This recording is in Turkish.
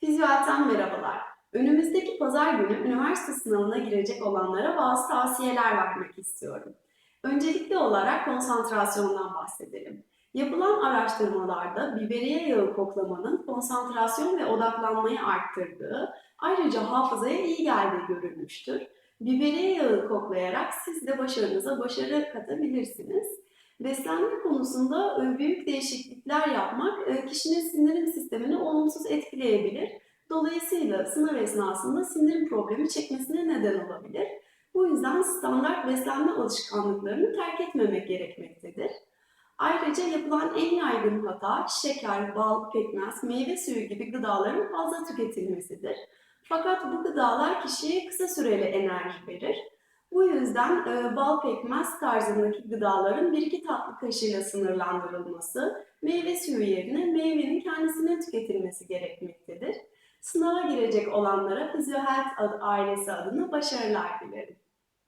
Fizyoelten merhabalar. Önümüzdeki pazar günü üniversite sınavına girecek olanlara bazı tavsiyeler vermek istiyorum. Öncelikli olarak konsantrasyondan bahsedelim. Yapılan araştırmalarda biberiye yağı koklamanın konsantrasyon ve odaklanmayı arttırdığı, ayrıca hafızaya iyi geldiği görülmüştür. Biberiye yağı koklayarak siz de başarınıza başarı katabilirsiniz. Beslenme konusunda e, büyük değişiklikler yapmak e, kişinin sindirim sistemini olumsuz etkileyebilir. Dolayısıyla sınav esnasında sindirim problemi çekmesine neden olabilir. Bu yüzden standart beslenme alışkanlıklarını terk etmemek gerekmektedir. Ayrıca yapılan en yaygın hata şeker, bal, pekmez, meyve suyu gibi gıdaların fazla tüketilmesidir. Fakat bu gıdalar kişiye kısa süreli enerji verir. Bu yüzden e, bal pekmez tarzındaki gıdaların 1-2 tatlı kaşığıyla sınırlandırılması, meyve suyu yerine meyvenin kendisine tüketilmesi gerekmektedir. Sınava girecek olanlara Fizyohealth ailesi adına başarılar dilerim.